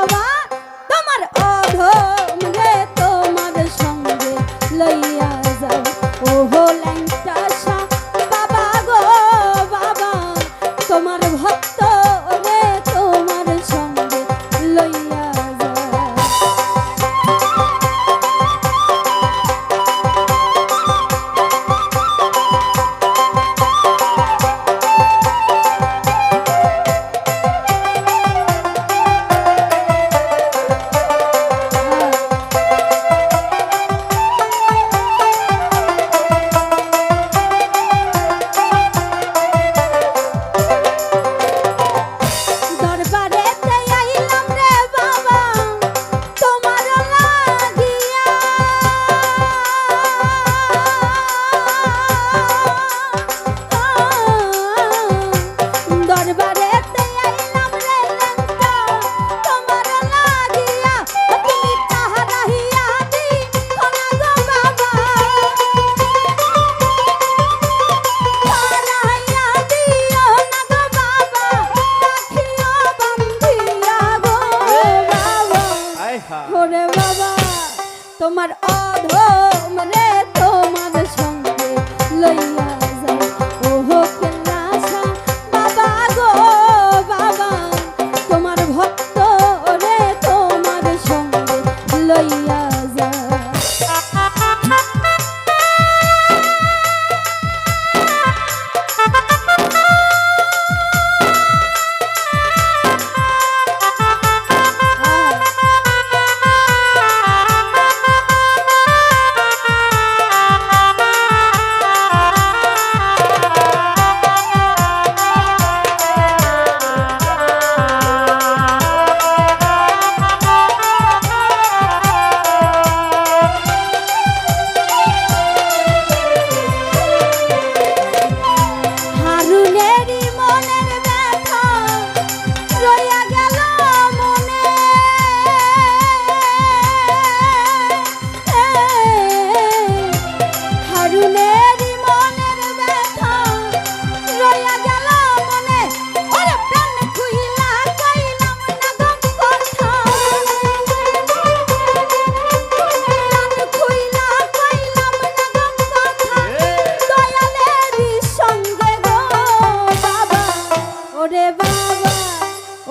বাবা তোমার অধম রে তোমার সঙ্গে লইয়া তোমার অধম রে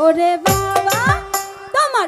ওরে বাবা তোমার